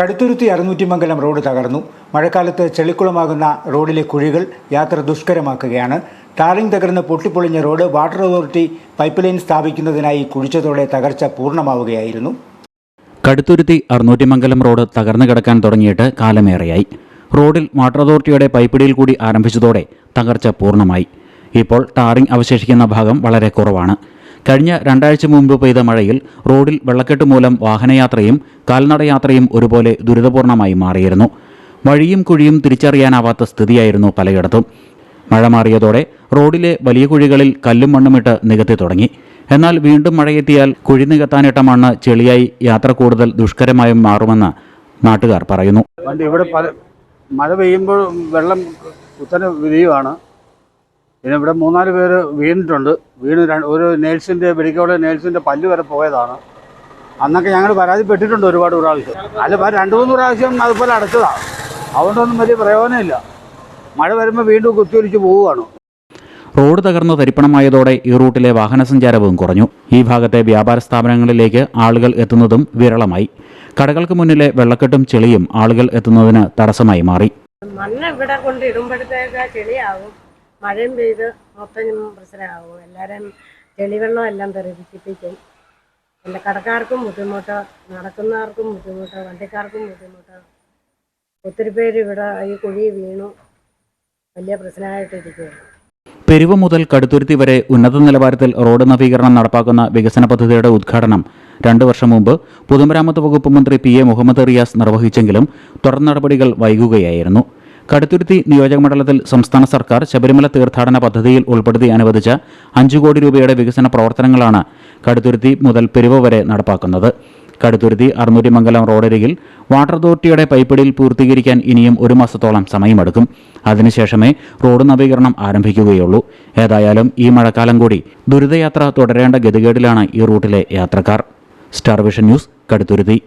Kaduthuruthy Arunnoottimangalam road തകർന്നു. മഴക്കാലത്ത് ചെളിക്കുളമാകുന്ന റോഡിലെ കുഴികൾ യാത്ര ദുഷ്കരമാക്കുകയാണ്. ടാറിംഗ് തകർന്ന് പൊട്ടിപ്പൊളിഞ്ഞ road water authority pipe line സ്ഥാപിക്കുന്നതിനായി കുഴിച്ചതോടെ തകർച്ച പൂർണമാവുകയായിരുന്നു. കടുത്തുരുത്തി അറുന്നൂറ്റിമംഗലം റോഡ് തകർന്നു കിടക്കാൻ തുടങ്ങിയിട്ട് കാലമേറെയായി. റോഡിൽ വാട്ടർ അതോറിറ്റിയുടെ പൈപ്പിടിയിൽ കൂടി ആരംഭിച്ചതോടെ തകർച്ച പൂർണമായി. ഇപ്പോൾ ടാറിംഗ് അവശേഷിക്കുന്ന ഭാഗം വളരെ കുറവാണ്. കഴിഞ്ഞ രണ്ടാഴ്ച മുമ്പ് പെയ്ത മഴയിൽ റോഡിൽ വെള്ളക്കെട്ട് മൂലം വാഹനയാത്രയും കാൽനടയാത്രയും ഒരുപോലെ ദുരിതപൂർണമായി മാറിയിരുന്നു. വഴിയും കുഴിയും തിരിച്ചറിയാനാവാത്ത സ്ഥിതിയായിരുന്നു പലയിടത്തും. മഴ മാറിയതോടെ റോഡിലെ വലിയ കുഴികളിൽ കല്ലും മണ്ണുമിട്ട് നികത്തി തുടങ്ങി. എന്നാൽ വീണ്ടും മഴയെത്തിയാൽ കുഴി നികത്താനിട്ട മണ്ണ് ചെളിയായി യാത്ര കൂടുതൽ ദുഷ്കരമായും മാറുമെന്ന് നാട്ടുകാർ പറയുന്നു. ഇവിടെ മഴ പെയ്യുമ്പോൾ വെള്ളം കുത്തനെ വിരിയുവാണ്. പിന്നെ ഇവിടെ മൂന്നാൽ പേര് വീണിട്ടുണ്ട്. വീണ് ഒരു നേഴ്സിന്റെ മെഡിക്കൽ കോളേജ് നേഴ്സിന്റെ പല്ല് വരെ പോയതാണ്. അന്നൊക്കെ ഞങ്ങൾ പരാതിപ്പെട്ടിട്ടുണ്ട് ഒരുപാട് പ്രാവശ്യം. അല്ല ഇപ്പം രണ്ട് മൂന്ന് പ്രാവശ്യം അതുപോലെ അടച്ചതാണ് അതുകൊണ്ടൊന്നും വലിയ പ്രയോജനമില്ല. മഴ വരുമ്പോൾ വീണ്ടും കുത്തിയൊലിച്ച് പോവുകയാണ്. റോഡ് തകർന്ന് തരിപ്പണമായതോടെ ഈ റൂട്ടിലെ വാഹന സഞ്ചാരവും കുറഞ്ഞു. ഈ ഭാഗത്തെ വ്യാപാര സ്ഥാപനങ്ങളിലേക്ക് ആളുകൾ എത്തുന്നതും വിരളമായി. കടകൾക്ക് മുന്നിലെ വെള്ളക്കെട്ടും ചെളിയും ആളുകൾ എത്തുന്നതിന് തടസ്സമായി മാറി. മണ്ണ് ഇവിടെ കൊണ്ട് ഇടുമ്പോഴത്തേക്ക് ചെളിയാവും. മഴയും പെയ്ത് മൊത്തം പ്രശ്നമാകും എല്ലാവരും ചെളിവെള്ളം എല്ലാം തെറിപ്പിക്കും പിന്നെ കടക്കാർക്കും ബുദ്ധിമുട്ട് നടക്കുന്നവർക്കും ബുദ്ധിമുട്ട് വണ്ടിക്കാർക്കും ബുദ്ധിമുട്ട്. ഒത്തിരി പേര് ഇവിടെ ഈ കുഴി വീണു. വലിയ പ്രശ്നമായിട്ടിരിക്കുകയാണ്. പെരുവ മുതൽ കടുത്തുരുത്തി വരെ ഉന്നത നിലവാരത്തിൽ റോഡ് നവീകരണം നടപ്പാക്കുന്ന വികസന പദ്ധതിയുടെ ഉദ്ഘാടനം രണ്ടു വർഷം മുമ്പ് പൊതുമരാമത്ത് വകുപ്പ് മന്ത്രി പി എ മുഹമ്മദ് റിയാസ് നിർവഹിച്ചെങ്കിലും തുടർ നടപടികൾ വൈകുകയായിരുന്നു. കടുത്തുരുത്തി നിയോജകമണ്ഡലത്തിൽ സംസ്ഥാന സർക്കാർ ശബരിമല തീർത്ഥാടന പദ്ധതിയിൽ ഉൾപ്പെടുത്തി അനുവദിച്ച അഞ്ചു കോടി രൂപയുടെ വികസന പ്രവർത്തനങ്ങളാണ് കടുത്തുരുത്തി മുതൽ പെരുവ വരെ നടപ്പാക്കുന്നത്. കടുത്തുരുത്തി അറുന്നൂറ്റിമംഗലം റോഡരികിൽ വാട്ടർ അതോറിറ്റിയുടെ പൈപ്പിടിയിൽ പൂർത്തീകരിക്കാൻ ഇനിയും ഒരു മാസത്തോളം സമയമെടുക്കും. അതിനുശേഷമേ റോഡ് നവീകരണം ആരംഭിക്കുകയുള്ളൂ. ഏതായാലും ഈ മഴക്കാലം കൂടി ദുരിതയാത്ര തുടരേണ്ട ഗതികേടിലാണ് ഈ റൂട്ടിലെ യാത്രക്കാർ. Star vision news Kaduthuruthy.